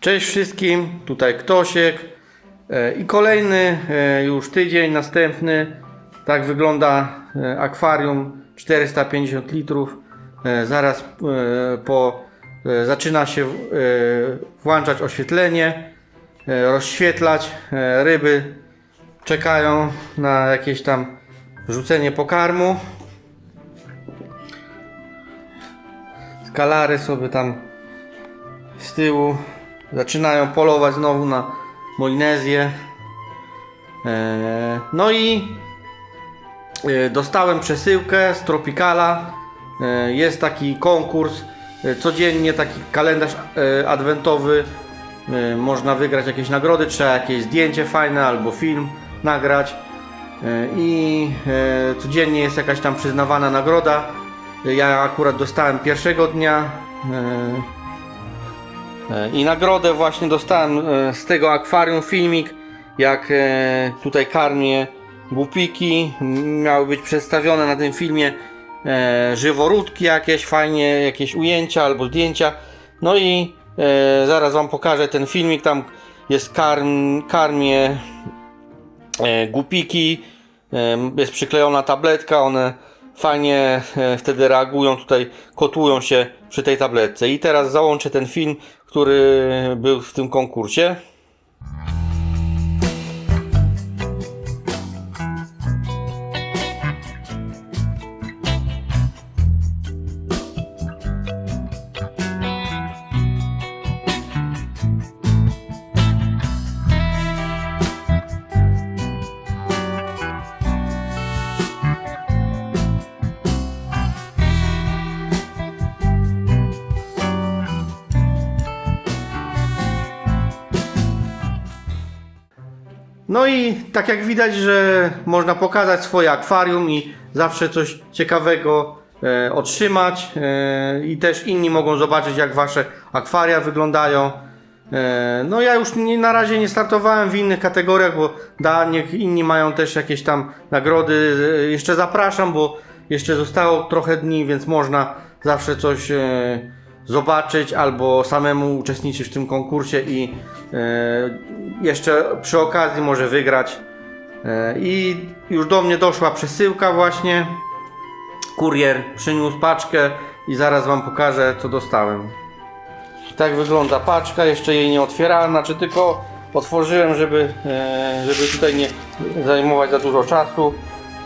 Cześć wszystkim, tutaj Ktosiek e, i kolejny e, już tydzień, następny. Tak wygląda e, akwarium 450 litrów. Zaraz po zaczyna się włączać oświetlenie, rozświetlać. Ryby czekają na jakieś tam rzucenie pokarmu. Skalary sobie tam z tyłu zaczynają polować znowu na Molinezję. Eee, No i e, dostałem przesyłkę z Tropicala. E, Jest taki konkurs. e, Codziennie taki kalendarz e, adwentowy. E, Można wygrać jakieś nagrody, trzeba jakieś zdjęcie fajne albo film nagrać. E, I e, codziennie jest jakaś tam przyznawana nagroda. E, Ja akurat dostałem pierwszego dnia. E, I nagrodę właśnie dostałem e, z tego akwarium filmik, jak e, tutaj karmię głupiki. Miały być przedstawione na tym filmie żyworódki jakieś, fajnie, jakieś ujęcia albo zdjęcia. No i zaraz Wam pokażę ten filmik, tam jest karm, karmię głupiki, jest przyklejona tabletka, one fajnie wtedy reagują, tutaj kotłują się przy tej tabletce. I teraz załączę ten film, który był w tym konkursie. No i tak jak widać, że można pokazać swoje akwarium i zawsze coś ciekawego e, otrzymać e, i też inni mogą zobaczyć jak wasze akwaria wyglądają. E, no ja już nie, na razie nie startowałem w innych kategoriach, bo da, niech inni mają też jakieś tam nagrody. E, Jeszcze zapraszam, bo jeszcze zostało trochę dni, więc można zawsze coś e, zobaczyć albo samemu uczestniczyć w tym konkursie i e, jeszcze przy okazji może wygrać. E, I już do mnie doszła przesyłka właśnie. Kurier przyniósł paczkę i zaraz Wam pokażę co dostałem. Tak wygląda paczka, jeszcze jej nie otwierałem, znaczy tylko otworzyłem, żeby, e, żeby tutaj nie zajmować za dużo czasu.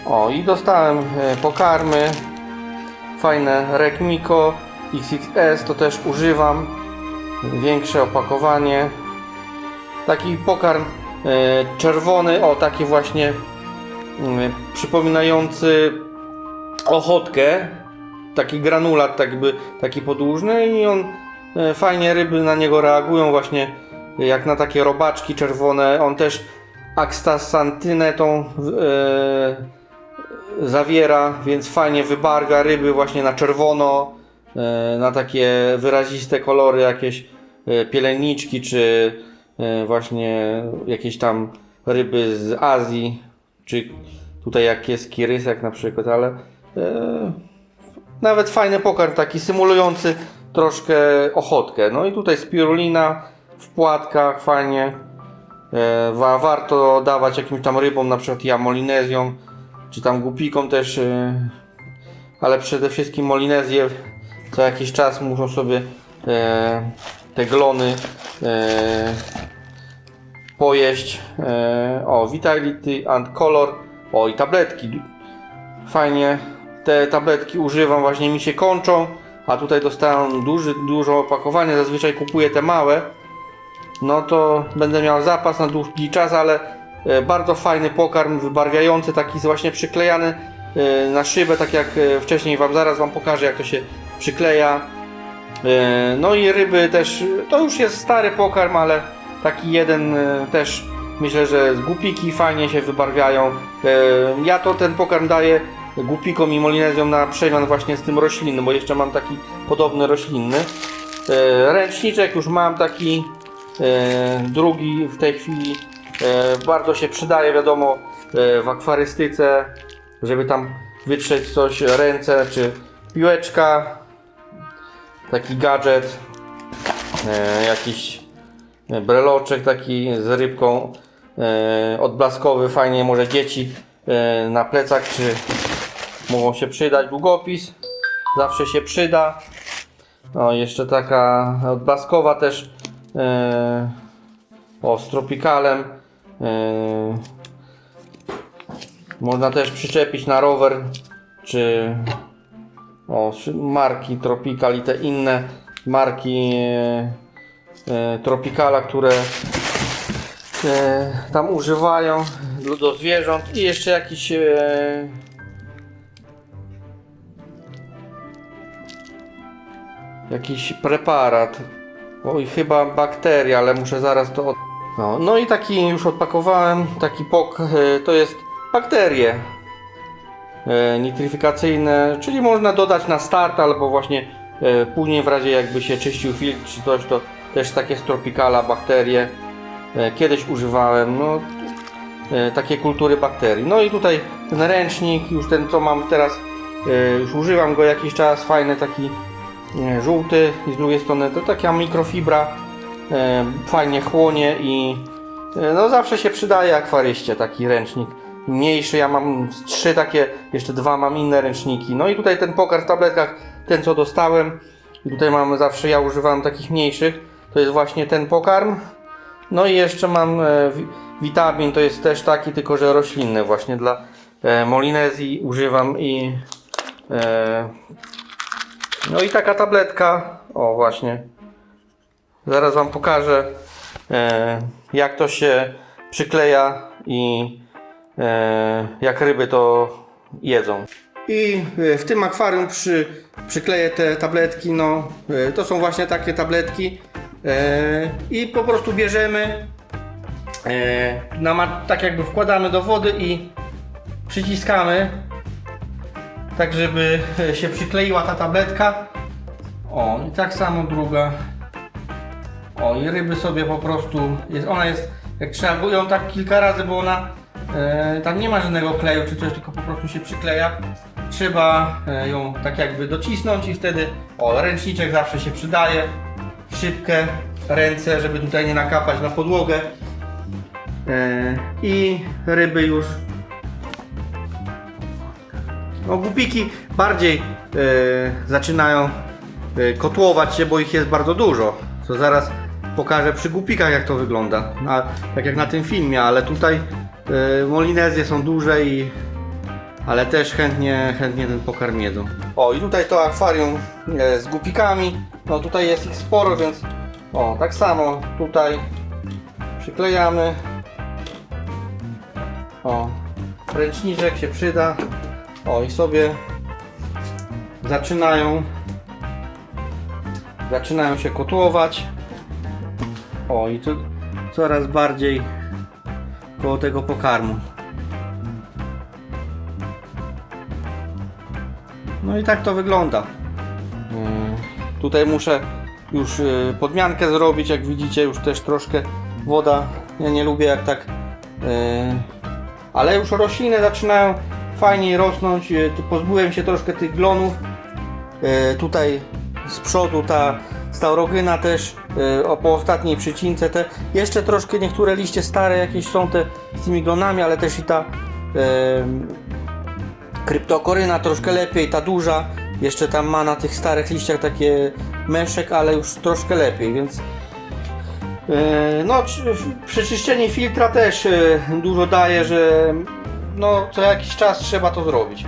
O i dostałem pokarmy, fajne Rekmiko XXS, to też używam, większe opakowanie. Taki pokarm e, czerwony, o taki właśnie e, przypominający ochotkę, taki granulat tak jakby, taki podłużny i on e, fajnie ryby na niego reagują właśnie jak na takie robaczki czerwone. On też akstasantynę tą zawiera, więc fajnie wybarga ryby właśnie na czerwono, na takie wyraziste kolory, jakieś e, pieleniczki, czy e, właśnie jakieś tam ryby z Azji, czy tutaj jak jest kirysek na przykład, ale e, nawet fajny pokarm, taki symulujący troszkę ochotkę. No i tutaj spirulina w płatkach, fajnie. E, wa- warto dawać jakimś tam rybom, na przykład ja molinezją, czy tam gupikom też, e, ale przede wszystkim molinezję co jakiś czas muszą sobie e, te glony e, pojeść. E, o, Vitality and Color. O, i tabletki. Fajnie. Te tabletki używam, właśnie mi się kończą. A tutaj dostałem duży, dużo opakowanie. Zazwyczaj kupuję te małe. No to będę miał zapas na długi czas, ale e, bardzo fajny pokarm, wybarwiający, taki właśnie przyklejany e, na szybę, tak jak e, wcześniej Wam zaraz Wam pokażę, jak to się przykleja. E, No i ryby też, to już jest stary pokarm, ale taki jeden e, też myślę, że głupiki fajnie się wybarwiają. E, Ja to ten pokarm daję głupikom i molinezjom na przemian właśnie z tym roślinnym, bo jeszcze mam taki podobny roślinny. Ręczniczek już mam taki drugi w tej chwili. Bardzo się przydaje, wiadomo, w akwarystyce, żeby tam wytrzeć coś, ręce czy piłeczka taki gadżet, e, jakiś e, breloczek taki z rybką e, odblaskowy, fajnie może dzieci na plecach czy mogą się przydać. Długopis zawsze się przyda. O, jeszcze taka odblaskowa też o, z tropikalem. Można też przyczepić na rower, czy o, marki Tropical i te inne marki e, e, Tropicala, które e, tam używają do, zwierząt. I jeszcze jakiś e, jakiś preparat. Oj chyba bakteria, ale muszę zaraz to od... no, no i taki już odpakowałem taki pok, e, to jest bakterie nitryfikacyjne, czyli można dodać na start albo właśnie e, później w razie jakby się czyścił filtr czy coś, to też takie z Tropicala bakterie e, kiedyś używałem, no e, takie kultury bakterii. No i tutaj ten ręcznik, już ten co mam teraz, e, już używam go jakiś czas, fajny taki e, żółty i z drugiej strony to taka mikrofibra, e, fajnie chłonie i e, no zawsze się przydaje akwaryście taki ręcznik. Mniejszy, ja mam trzy takie, jeszcze dwa mam inne ręczniki. No i tutaj ten pokar w tabletkach, ten co dostałem. Tutaj mam zawsze, ja używam takich mniejszych. To jest właśnie ten pokarm. No i jeszcze mam e, wi- witamin, to jest też taki, tylko że roślinny właśnie dla e, Molinezji używam i e, no i taka tabletka, o właśnie. Zaraz Wam pokażę e, jak to się przykleja i jak ryby to jedzą. I e, w tym akwarium przy, przykleję te tabletki, no e, to są właśnie takie tabletki. E, i po prostu bierzemy e, tak jakby wkładamy do wody i przyciskamy tak żeby e, się przykleiła ta tabletka. O i tak samo druga. O i ryby sobie po prostu jest, ona jest jak trzeba ją tak kilka razy bo ona e, tam nie ma żadnego kleju czy coś tylko po prostu się przykleja trzeba e, ją tak jakby docisnąć i wtedy o ręczniczek zawsze się przydaje szybkę ręce żeby tutaj nie nakapać na podłogę e, i ryby już no głupiki bardziej e, zaczynają e, kotłować się, bo ich jest bardzo dużo. Co zaraz pokażę przy głupikach jak to wygląda. Na, tak jak na tym filmie, ale tutaj e, molinezje są duże i ale też chętnie, chętnie ten pokarm jedzą. O i tutaj to akwarium e, z głupikami. No tutaj jest ich sporo, więc o tak samo tutaj przyklejamy. O, ręczniczek się przyda. O i sobie zaczynają zaczynają się kotłować. O i to coraz bardziej koło tego pokarmu. No i tak to wygląda. Mm, Tutaj muszę już y, podmiankę zrobić, jak widzicie już też troszkę woda. Ja nie lubię jak tak y, ale już rośliny zaczynają fajniej rosnąć. Tu Pozbyłem się troszkę tych glonów. Tutaj z przodu ta staurogyna też e, o, po ostatniej przycince te jeszcze troszkę niektóre liście stare jakieś są te z tymi glonami, ale też i ta e, kryptokoryna troszkę lepiej, ta duża jeszcze tam ma na tych starych liściach takie meszek, ale już troszkę lepiej, więc E, No, przeczyszczenie filtra też dużo daje, że no, co jakiś czas trzeba to zrobić.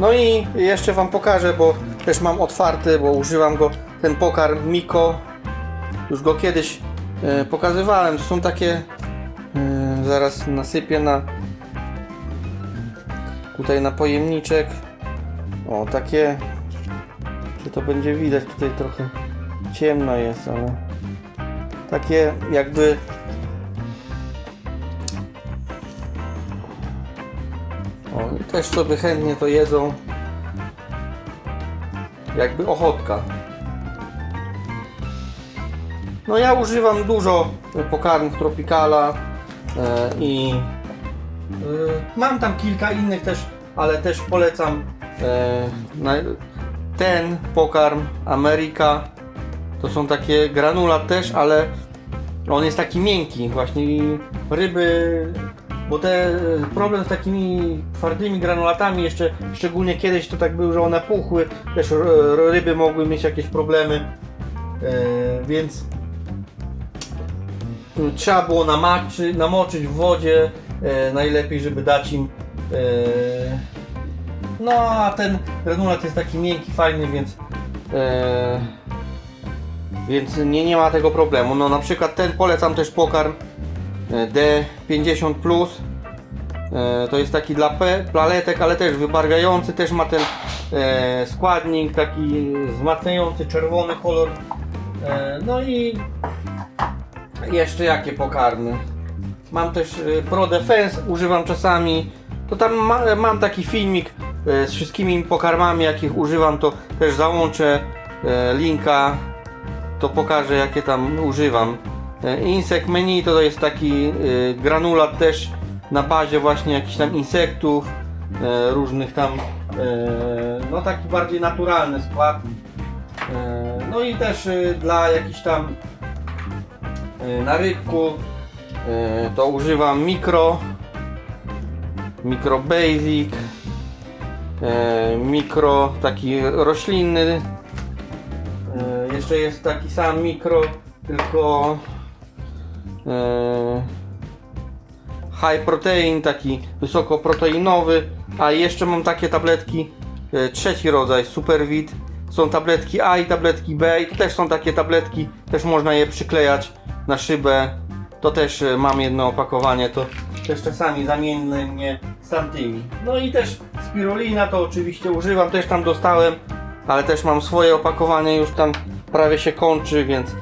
No i jeszcze Wam pokażę, bo też mam otwarty, bo używam go, ten pokarm Miko. Już go kiedyś e, pokazywałem. Są takie, e, zaraz nasypię na tutaj na pojemniczek. O, takie, czy to będzie widać, tutaj trochę ciemno jest, ale takie jakby o, też sobie chętnie to jedzą jakby ochotka no ja używam dużo pokarmów Tropicala e, i e, mam tam kilka innych też, ale też polecam e, ten pokarm Ameryka to są takie granulat też, ale On jest taki miękki właśnie ryby, bo te problem z takimi twardymi granulatami jeszcze, szczególnie kiedyś to tak było, że one puchły, też ryby mogły mieć jakieś problemy, e, więc trzeba było namaczy, namoczyć w wodzie, e, najlepiej żeby dać im e, no a ten granulat jest taki miękki, fajny, więc e, więc nie, nie ma tego problemu. No na przykład ten polecam też pokarm e, D50+. E, To jest taki dla pe- plaletek, ale też wybarwiający, też ma ten e, składnik taki wzmacniający czerwony kolor. E, No i jeszcze jakie pokarmy? Mam też e, Pro Defense, używam czasami. To tam ma, mam taki filmik e, z wszystkimi pokarmami, jakich używam, to też załączę e, linka to pokażę jakie tam używam. E, Insect Menu to jest taki granulat też na bazie właśnie jakichś tam insektów, różnych tam, no taki bardziej naturalny skład. No i też dla jakichś tam na rybku e, to używam mikro, mikro basic, e, mikro taki roślinny, Jeszcze jest taki sam mikro, tylko high protein, taki wysokoproteinowy, a jeszcze mam takie tabletki, trzeci rodzaj Supervit. Są tabletki A i tabletki B i też są takie tabletki, też można je przyklejać na szybę. To też e, mam jedno opakowanie, to też czasami zamienny mnie z tamtymi. No i też spirulina to oczywiście używam, też tam dostałem ale też mam swoje opakowanie, już tam prawie się kończy, więc e,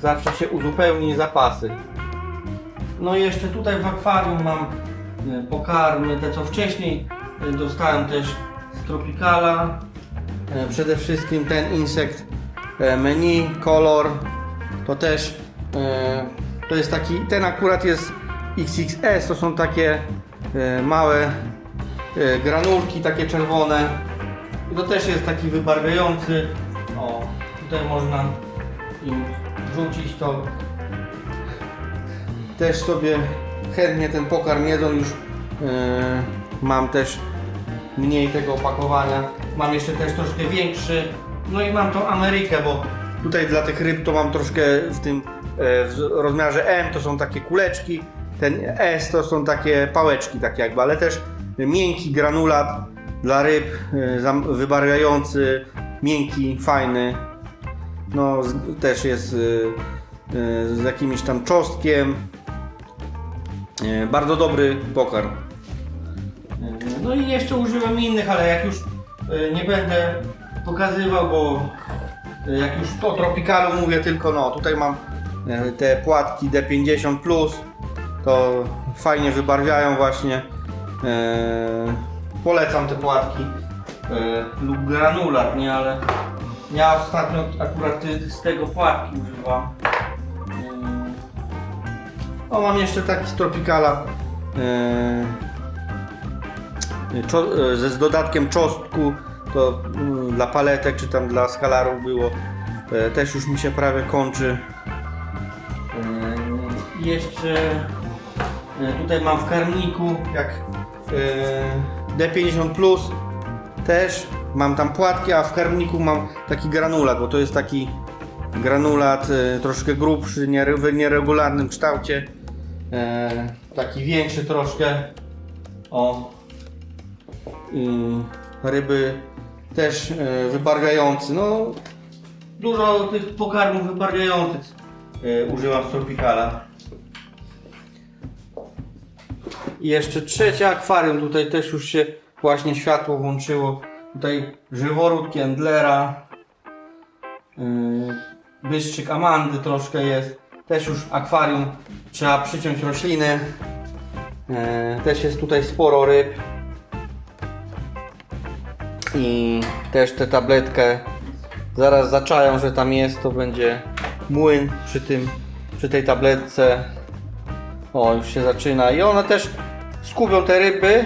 zawsze się uzupełni zapasy. No i jeszcze tutaj w akwarium mam e, pokarmy, te co wcześniej dostałem też z Tropicala. Przede wszystkim ten insekt e, menu, kolor, to też e, to jest taki, ten akurat jest XXS, to są takie e, małe e, granulki, takie czerwone. I to też jest taki wybarwiający. O, tutaj można im rzucić to. Też sobie chętnie ten pokarm jedzą już. Yy, mam też mniej tego opakowania. Mam jeszcze też troszkę większy. No i mam tą Amerykę, bo tutaj dla tych ryb to mam troszkę w tym e, w rozmiarze M to są takie kuleczki. Ten S to są takie pałeczki, tak jakby, ale też miękki granulat dla ryb, e, wybarwiający, miękki, fajny. No, też jest e, z jakimś tam czosnkiem. Bardzo dobry pokarm. No i jeszcze użyłem innych, ale jak już nie będę pokazywał, bo jak już to Tropicalu mówię tylko, no tutaj mam e, te płatki D50+, to fajnie wybarwiają właśnie. E, Polecam te płatki lub granulat, nie, ale ja ostatnio akurat z tego płatki używam. O, mam jeszcze taki z Tropicala z dodatkiem czosnku, to mm, dla paletek czy tam dla skalarów było. E, też już mi się prawie kończy. E, jeszcze e, tutaj mam w karmniku, jak e, D50 Plus też mam tam płatki, a w karmniku mam taki granulat, bo to jest taki granulat troszkę grubszy, w nieregularnym kształcie. Taki większy troszkę. O. I ryby też e, wybarwiający. No, dużo tych pokarmów wybarwiających e, używam z Tropicala. I jeszcze trzecie akwarium, tutaj też już się właśnie światło włączyło. Tutaj żyworód Kendlera, yy, byszczyk Amandy troszkę jest. Też już akwarium, trzeba przyciąć rośliny. Też jest tutaj sporo ryb. I też tę tabletkę zaraz zaczają, że tam jest, to będzie młyn przy tym, przy tej tabletce. O, już się zaczyna. I one też skubią te ryby,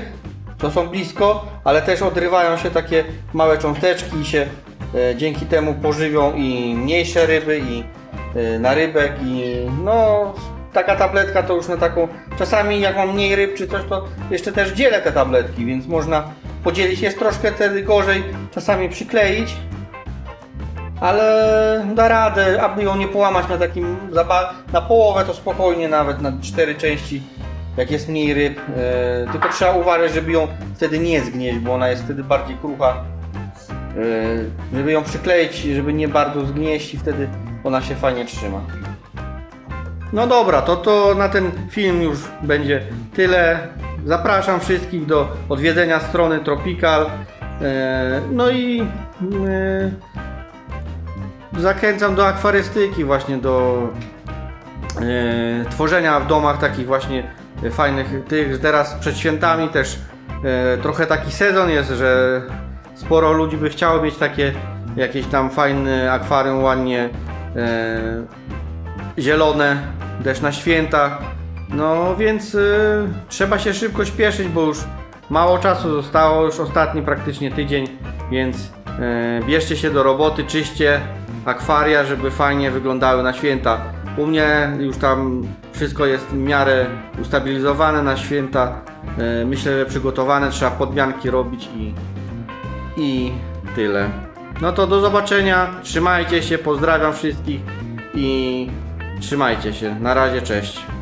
co są blisko, ale też odrywają się takie małe cząsteczki i się e, dzięki temu pożywią i mniejsze ryby i y, na rybek i no taka tabletka to już na taką, czasami jak mam mniej ryb czy coś to jeszcze też dzielę te tabletki, więc można podzielić, jest troszkę wtedy gorzej czasami przykleić, ale da radę, aby ją nie połamać na takim, na połowę to spokojnie nawet, na cztery części, jak jest mniej ryb, e, tylko trzeba uważać, żeby ją wtedy nie zgnieść, bo ona jest wtedy bardziej krucha, e, żeby ją przykleić, żeby nie bardzo zgnieść i wtedy ona się fajnie trzyma. No dobra, to, to na ten film już będzie tyle. Zapraszam wszystkich do odwiedzenia strony Tropical. E, No i e, zachęcam do akwarystyki, właśnie do e, tworzenia w domach takich właśnie fajnych tych. Teraz przed świętami też trochę taki sezon jest, że sporo ludzi by chciało mieć takie jakieś tam fajne akwarium ładnie zielone, też na święta. No więc y, trzeba się szybko śpieszyć, bo już mało czasu zostało, już ostatni praktycznie tydzień, więc y, bierzcie się do roboty, czyście akwaria, żeby fajnie wyglądały na święta. U mnie już tam wszystko jest w miarę ustabilizowane na święta. Y, myślę, że przygotowane, trzeba podmianki robić i, i tyle. No to do zobaczenia, trzymajcie się, pozdrawiam wszystkich i trzymajcie się. Na razie, cześć.